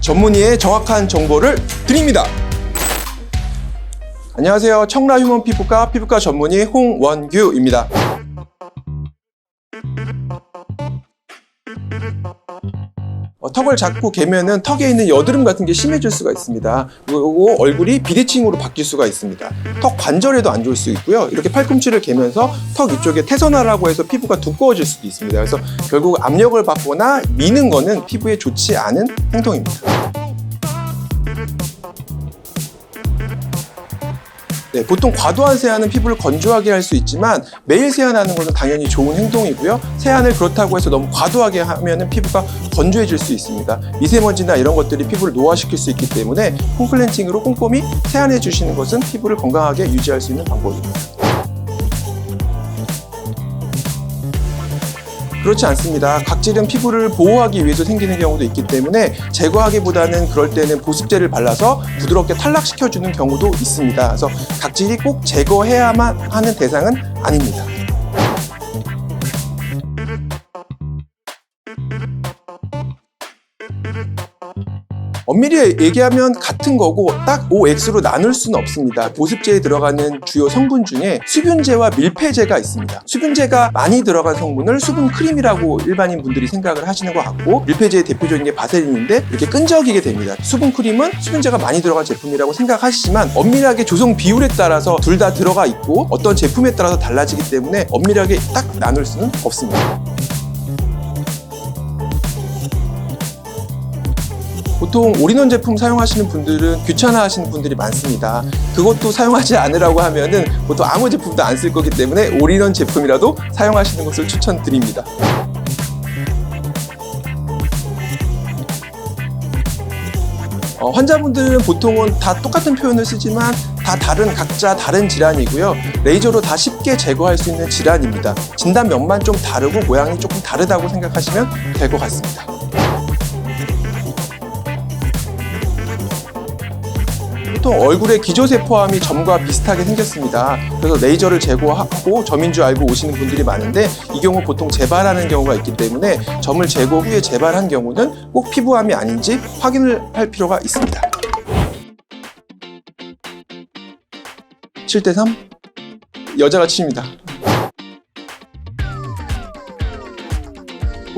전문의의 정확한 정보를 드립니다. 안녕하세요. 청라 휴먼 피부과 피부과 전문의 홍원규입니다. 턱을 잡고 개면은 턱에 있는 여드름 같은 게 심해질 수가 있습니다. 그리고 얼굴이 비대칭으로 바뀔 수가 있습니다. 턱 관절에도 안 좋을 수 있고요. 이렇게 팔꿈치를 개면서 턱 이쪽에 태선화라고 해서 피부가 두꺼워질 수도 있습니다. 그래서 결국 압력을 받거나 미는 거는 피부에 좋지 않은 행동입니다. 네, 보통 과도한 세안은 피부를 건조하게 할 수 있지만 매일 세안하는 것은 당연히 좋은 행동이고요. 세안을 그렇다고 해서 너무 과도하게 하면은 피부가 건조해질 수 있습니다. 미세먼지나 이런 것들이 피부를 노화시킬 수 있기 때문에 홈클렌징으로 꼼꼼히 세안해 주시는 것은 피부를 건강하게 유지할 수 있는 방법입니다. 그렇지 않습니다. 각질은 피부를 보호하기 위해서 생기는 경우도 있기 때문에 제거하기보다는 그럴 때는 보습제를 발라서 부드럽게 탈락시켜주는 경우도 있습니다. 그래서 각질이 꼭 제거해야만 하는 대상은 아닙니다. 엄밀히 얘기하면 같은 거고 딱 OX로 나눌 수는 없습니다. 보습제에 들어가는 주요 성분 중에 수분제와 밀폐제가 있습니다. 수분제가 많이 들어간 성분을 수분 크림이라고 일반인 분들이 생각을 하시는 것 같고 밀폐제의 대표적인 게 바세린인데 이렇게 끈적이게 됩니다. 수분 크림은 수분제가 많이 들어간 제품이라고 생각하시지만 엄밀하게 조성 비율에 따라서 둘 다 들어가 있고 어떤 제품에 따라서 달라지기 때문에 엄밀하게 딱 나눌 수는 없습니다. 보통 올인원 제품 사용하시는 분들은 귀찮아 하시는 분들이 많습니다. 그것도 사용하지 않으라고 하면은 보통 아무 제품도 안 쓸 거기 때문에 올인원 제품이라도 사용하시는 것을 추천드립니다. 어, 환자분들은 보통은 다 똑같은 표현을 쓰지만 다 다른 각자 다른 질환이고요. 레이저로 다 쉽게 제거할 수 있는 질환입니다. 진단명만 좀 다르고 모양이 조금 다르다고 생각하시면 될 것 같습니다. 보통 얼굴에 기조세포암이 점과 비슷하게 생겼습니다. 그래서 레이저를 제거하고 점인 줄 알고 오시는 분들이 많은데 이 경우 보통 재발하는 경우가 있기 때문에 점을 제거 후에 재발한 경우는 꼭 피부암이 아닌지 확인을 할 필요가 있습니다. 7대3 여자가 치입니다.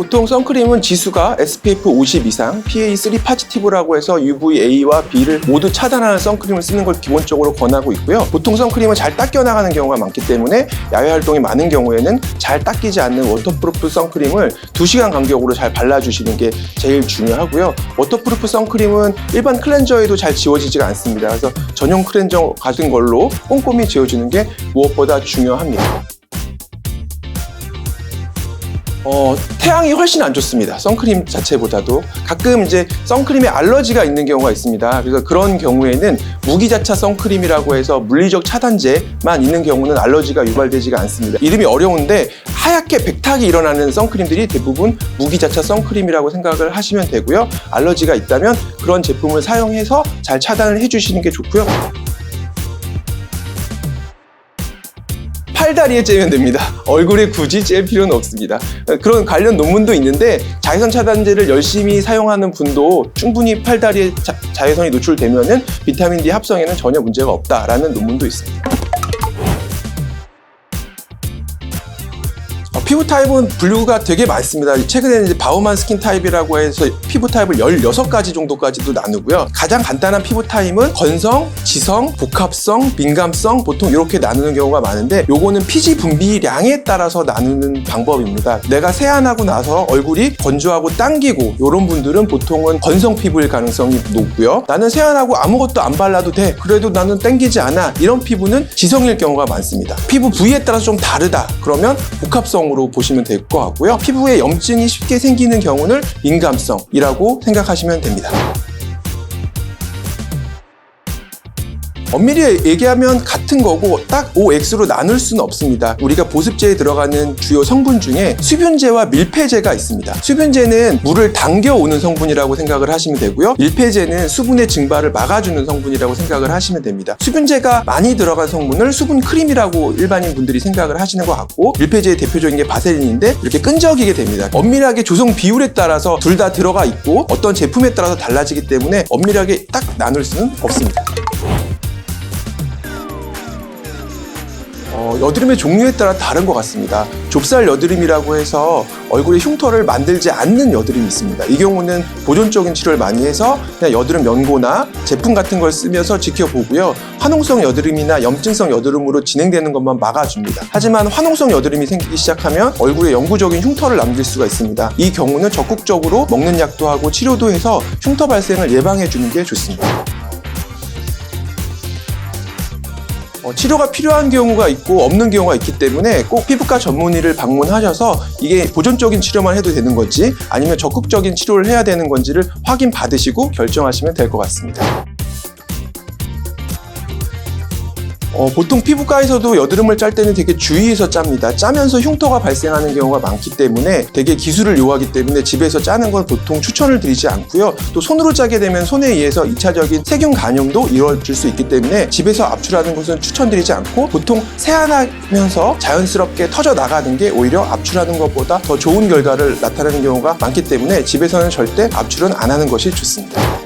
보통 선크림은 지수가 SPF 50 이상, PA3 파지티브라고 해서 UVA와 B를 모두 차단하는 선크림을 쓰는 걸 기본적으로 권하고 있고요. 보통 선크림은 잘 닦여 나가는 경우가 많기 때문에 야외 활동이 많은 경우에는 잘 닦이지 않는 워터프루프 선크림을 2시간 간격으로 잘 발라주시는 게 제일 중요하고요. 워터프루프 선크림은 일반 클렌저에도 잘 지워지지가 않습니다. 그래서 전용 클렌저 같은 걸로 꼼꼼히 지워주는 게 무엇보다 중요합니다. 어, 태양이 훨씬 안 좋습니다. 선크림 자체보다도. 가끔 이제 선크림에 알러지가 있는 경우가 있습니다. 그래서 그런 경우에는 무기자차 선크림이라고 해서 물리적 차단제만 있는 경우는 알러지가 유발되지가 않습니다. 이름이 어려운데 하얗게 백탁이 일어나는 선크림들이 대부분 무기자차 선크림이라고 생각을 하시면 되고요. 알러지가 있다면 그런 제품을 사용해서 잘 차단을 해주시는 게 좋고요. 팔다리에 째면 됩니다. 얼굴에 굳이 찔 필요는 없습니다. 그런 관련 논문도 있는데 자외선 차단제를 열심히 사용하는 분도 충분히 팔다리에 자, 자외선이 노출되면은 비타민 D 합성에는 전혀 문제가 없다라는 논문도 있습니다. 피부 타입은 분류가 되게 많습니다. 최근에는 이제 바우만 스킨 타입이라고 해서 피부 타입을 16가지 정도까지도 나누고요. 가장 간단한 피부 타입은 건성, 지성, 복합성, 민감성 보통 이렇게 나누는 경우가 많은데 요거는 피지 분비량에 따라서 나누는 방법입니다. 내가 세안하고 나서 얼굴이 건조하고 당기고 이런 분들은 보통은 건성 피부일 가능성이 높고요. 나는 세안하고 아무것도 안 발라도 돼. 그래도 나는 당기지 않아. 이런 피부는 지성일 경우가 많습니다. 피부 부위에 따라서 좀 다르다. 그러면 복합성으로 보시면 될 것 같고요. 피부에 염증이 쉽게 생기는 경우는 민감성이라고 생각하시면 됩니다. 엄밀히 얘기하면 같은 거고 딱 OX로 나눌 수는 없습니다. 우리가 보습제에 들어가는 주요 성분 중에 수분제와 밀폐제가 있습니다. 수분제는 물을 당겨오는 성분이라고 생각을 하시면 되고요. 밀폐제는 수분의 증발을 막아주는 성분이라고 생각을 하시면 됩니다. 수분제가 많이 들어간 성분을 수분 크림이라고 일반인 분들이 생각을 하시는 것 같고 밀폐제의 대표적인 게 바세린인데 이렇게 끈적이게 됩니다. 엄밀하게 조성 비율에 따라서 둘 다 들어가 있고 어떤 제품에 따라서 달라지기 때문에 엄밀하게 딱 나눌 수는 없습니다. 어, 여드름의 종류에 따라 다른 것 같습니다. 좁쌀 여드름이라고 해서 얼굴에 흉터를 만들지 않는 여드름이 있습니다. 이 경우는 보존적인 치료를 많이 해서 그냥 여드름 연고나 제품 같은 걸 쓰면서 지켜보고요. 화농성 여드름이나 염증성 여드름으로 진행되는 것만 막아줍니다. 하지만 화농성 여드름이 생기기 시작하면 얼굴에 영구적인 흉터를 남길 수가 있습니다. 이 경우는 적극적으로 먹는 약도 하고 치료도 해서 흉터 발생을 예방해 주는 게 좋습니다. 어, 치료가 필요한 경우가 있고 없는 경우가 있기 때문에 꼭 피부과 전문의를 방문하셔서 이게 보존적인 치료만 해도 되는 건지 아니면 적극적인 치료를 해야 되는 건지를 확인 받으시고 결정하시면 될 것 같습니다. 어, 보통 피부과에서도 여드름을 짤 때는 되게 주의해서 짭니다. 짜면서 흉터가 발생하는 경우가 많기 때문에 되게 기술을 요하기 때문에 집에서 짜는 건 보통 추천을 드리지 않고요. 또 손으로 짜게 되면 손에 의해서 2차적인 세균 감염도 이루어질 수 있기 때문에 집에서 압출하는 것은 추천드리지 않고 보통 세안하면서 자연스럽게 터져 나가는 게 오히려 압출하는 것보다 더 좋은 결과를 나타내는 경우가 많기 때문에 집에서는 절대 압출은 안 하는 것이 좋습니다.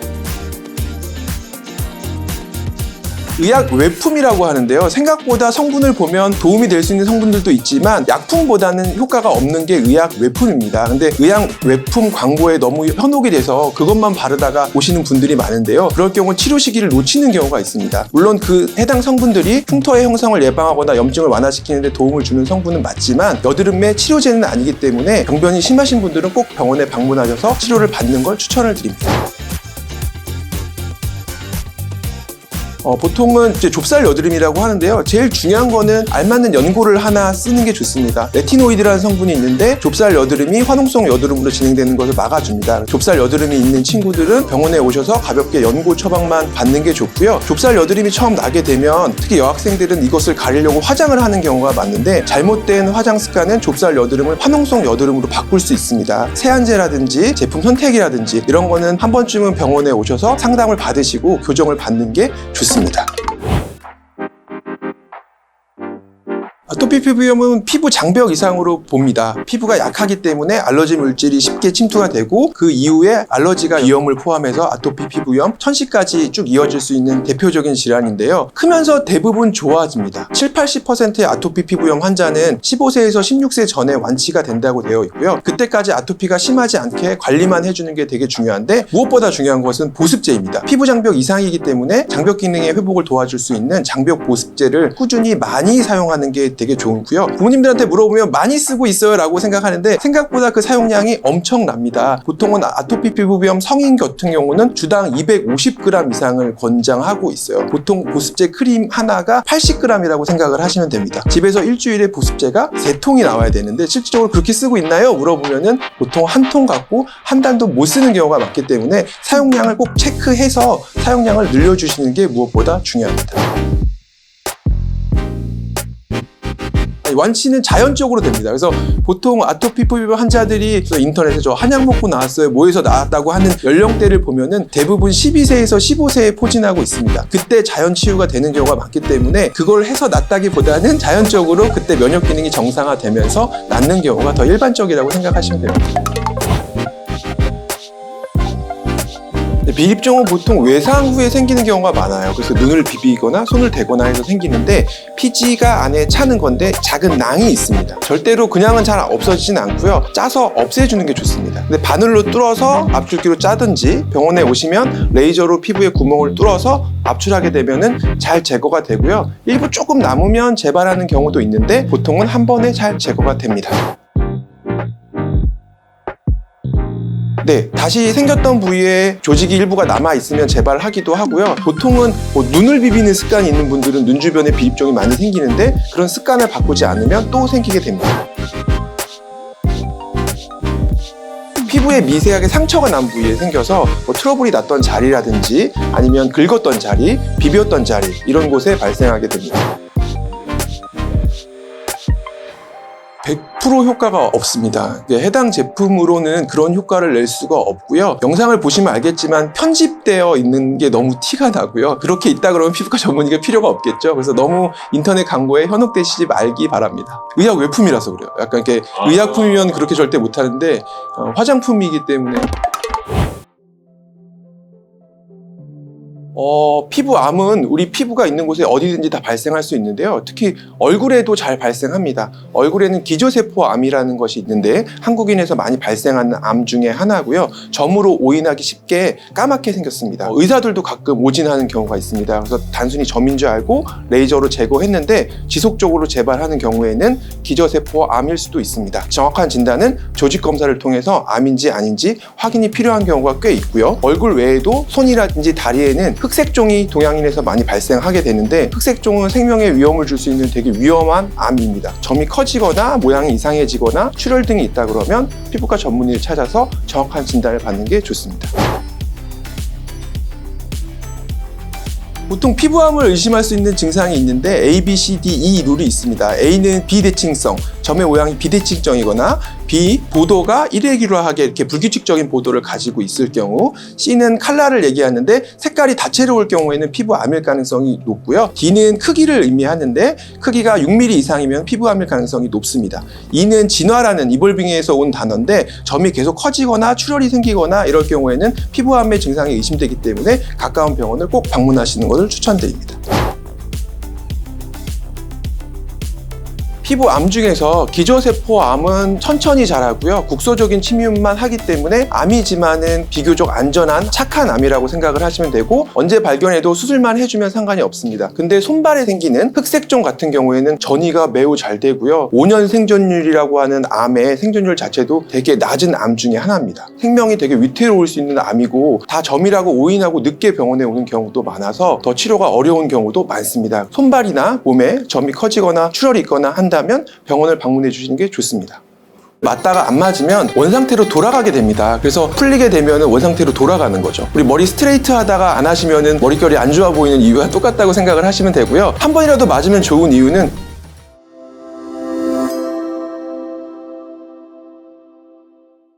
의약 외품이라고 하는데요. 생각보다 성분을 보면 도움이 될 수 있는 성분들도 있지만 약품보다는 효과가 없는 게 의약 외품입니다. 근데 의약 외품 광고에 너무 현혹이 돼서 그것만 바르다가 오시는 분들이 많은데요. 그럴 경우 치료 시기를 놓치는 경우가 있습니다. 물론 그 해당 성분들이 흉터의 형성을 예방하거나 염증을 완화시키는 데 도움을 주는 성분은 맞지만 여드름의 치료제는 아니기 때문에 병변이 심하신 분들은 꼭 병원에 방문하셔서 치료를 받는 걸 추천을 드립니다. 어, 보통은 이제 좁쌀 여드름이라고 하는데요. 제일 중요한 거는 알맞는 연고를 하나 쓰는 게 좋습니다. 레티노이드라는 성분이 있는데 좁쌀 여드름이 화농성 여드름으로 진행되는 것을 막아줍니다. 좁쌀 여드름이 있는 친구들은 병원에 오셔서 가볍게 연고 처방만 받는 게 좋고요. 좁쌀 여드름이 처음 나게 되면 특히 여학생들은 이것을 가리려고 화장을 하는 경우가 많은데 잘못된 화장 습관은 좁쌀 여드름을 화농성 여드름으로 바꿀 수 있습니다. 세안제라든지 제품 선택이라든지 이런 거는 한 번쯤은 병원에 오셔서 상담을 받으시고 교정을 받는 게 좋습니다. 아 토피 피부염은 피부 장벽 이상으로 봅니다. 피부가 약하기 때문에 알러지 물질이 쉽게 침투가 되고 그 이후에 알러지가 비염을 포함해서 아토피 피부염, 천식까지 쭉 이어질 수 있는 대표적인 질환인데요. 크면서 대부분 좋아집니다. 7, 80%의 아토피 피부염 환자는 15세에서 16세 전에 완치가 된다고 되어 있고요. 그때까지 아토피가 심하지 않게 관리만 해주는 게 되게 중요한데 무엇보다 중요한 것은 보습제입니다. 피부 장벽 이상이기 때문에 장벽 기능의 회복을 도와줄 수 있는 장벽 보습제를 꾸준히 많이 사용하는 게 되게 좋 고요. 부모님들한테 물어보면 많이 쓰고 있어요 라고 생각하는데 생각보다 그 사용량이 엄청납니다. 보통은 아토피 피부염 성인 같은 경우는 주당 250g 이상을 권장하고 있어요. 보통 보습제 크림 하나가 80g이라고 생각을 하시면 됩니다. 집에서 일주일에 보습제가 3통이 나와야 되는데 실질적으로 그렇게 쓰고 있나요? 물어보면은 보통 한 통 갖고 한 달도 못 쓰는 경우가 많기 때문에 사용량을 꼭 체크해서 사용량을 늘려주시는 게 무엇보다 중요합니다. 완치는 자연적으로 됩니다. 그래서 보통 아토피 피부염 환자들이 인터넷에 저 한약 먹고 나왔어요, 뭐에서 나왔다고 하는 연령대를 보면은 대부분 12세에서 15세에 포진하고 있습니다. 그때 자연 치유가 되는 경우가 많기 때문에 그걸 해서 낫다기보다는 자연적으로 그때 면역 기능이 정상화되면서 낫는 경우가 더 일반적이라고 생각하시면 됩니다. 비립종은 보통 외상 후에 생기는 경우가 많아요. 그래서 눈을 비비거나 손을 대거나 해서 생기는데 피지가 안에 차는 건데 작은 낭이 있습니다. 절대로 그냥은 잘 없어지진 않고요. 짜서 없애주는 게 좋습니다. 근데 바늘로 뚫어서 압출기로 짜든지 병원에 오시면 레이저로 피부에 구멍을 뚫어서 압출하게 되면은 잘 제거가 되고요. 일부 조금 남으면 재발하는 경우도 있는데 보통은 한 번에 잘 제거가 됩니다. 네, 다시 생겼던 부위에 조직이 일부가 남아 있으면 재발하기도 하고요. 보통은 뭐 눈을 비비는 습관이 있는 분들은 눈 주변에 비립종이 많이 생기는데 그런 습관을 바꾸지 않으면 또 생기게 됩니다. 피부에 미세하게 상처가 난 부위에 생겨서 뭐 트러블이 났던 자리라든지 아니면 긁었던 자리, 비볐던 자리 이런 곳에 발생하게 됩니다. 100% 효과가 없습니다. 해당 제품으로는 그런 효과를 낼 수가 없고요. 영상을 보시면 알겠지만 편집되어 있는 게 너무 티가 나고요. 그렇게 있다 그러면 피부과 전문의가 필요가 없겠죠. 그래서 너무 인터넷 광고에 현혹되시지 말기 바랍니다. 의약 외품이라서 그래요. 약간 이렇게 아. 의약품이면 그렇게 절대 못하는데 어, 화장품이기 때문에 어, 피부암은 우리 피부가 있는 곳에 어디든지 다 발생할 수 있는데요. 특히 얼굴에도 잘 발생합니다. 얼굴에는 기조세포암이라는 것이 있는데 한국인에서 많이 발생하는 암 중에 하나고요. 점으로 오인하기 쉽게 까맣게 생겼습니다. 어, 의사들도 가끔 오진하는 경우가 있습니다. 그래서 단순히 점인 줄 알고 레이저로 제거했는데 지속적으로 재발하는 경우에는 기저세포암일 수도 있습니다. 정확한 진단은 조직 검사를 통해서 암인지 아닌지 확인이 필요한 경우가 꽤 있고요. 얼굴 외에도 손이라든지 다리에는 흑색종이 동양인에서 많이 발생하게 되는데 흑색종은 생명에 위험을 줄 수 있는 되게 위험한 암입니다. 점이 커지거나 모양이 이상해지거나 출혈 등이 있다 그러면 피부과 전문의를 찾아서 정확한 진단을 받는 게 좋습니다. 보통 피부암을 의심할 수 있는 증상이 있는데 A, B, C, D, E 룰이 있습니다. A는 비대칭성, 점의 모양이 비대칭적이거나 B, 보도가 일회기로하게 이렇게 불규칙적인 보도를 가지고 있을 경우 C는 칼라를 얘기하는데 색깔이 다채로울 경우에는 피부 암일 가능성이 높고요. D는 크기를 의미하는데 크기가 6mm 이상이면 피부 암일 가능성이 높습니다. E는 진화라는 이볼빙에서 온 단어인데 점이 계속 커지거나 출혈이 생기거나 이럴 경우에는 피부암의 증상이 의심되기 때문에 가까운 병원을 꼭 방문하시는 것을 추천드립니다. 피부암 중에서 기저세포암은 천천히 자라고요. 국소적인 침윤만 하기 때문에 암이지만은 비교적 안전한 착한 암이라고 생각을 하시면 되고 언제 발견해도 수술만 해주면 상관이 없습니다. 근데 손발에 생기는 흑색종 같은 경우에는 전이가 매우 잘 되고요. 5년 생존율이라고 하는 암의 생존율 자체도 되게 낮은 암 중에 하나입니다. 생명이 되게 위태로울 수 있는 암이고 다 점이라고 오인하고 늦게 병원에 오는 경우도 많아서 더 치료가 어려운 경우도 많습니다. 손발이나 몸에 점이 커지거나 출혈이 있거나 한다면 병원을 방문해 주시는 게 좋습니다. 맞다가 안 맞으면 원상태로 돌아가게 됩니다. 그래서 풀리게 되면 원상태로 돌아가는 거죠. 우리 머리 스트레이트 하다가 안 하시면 머릿결이 안 좋아 보이는 이유와 똑같다고 생각을 하시면 되고요. 한 번이라도 맞으면 좋은 이유는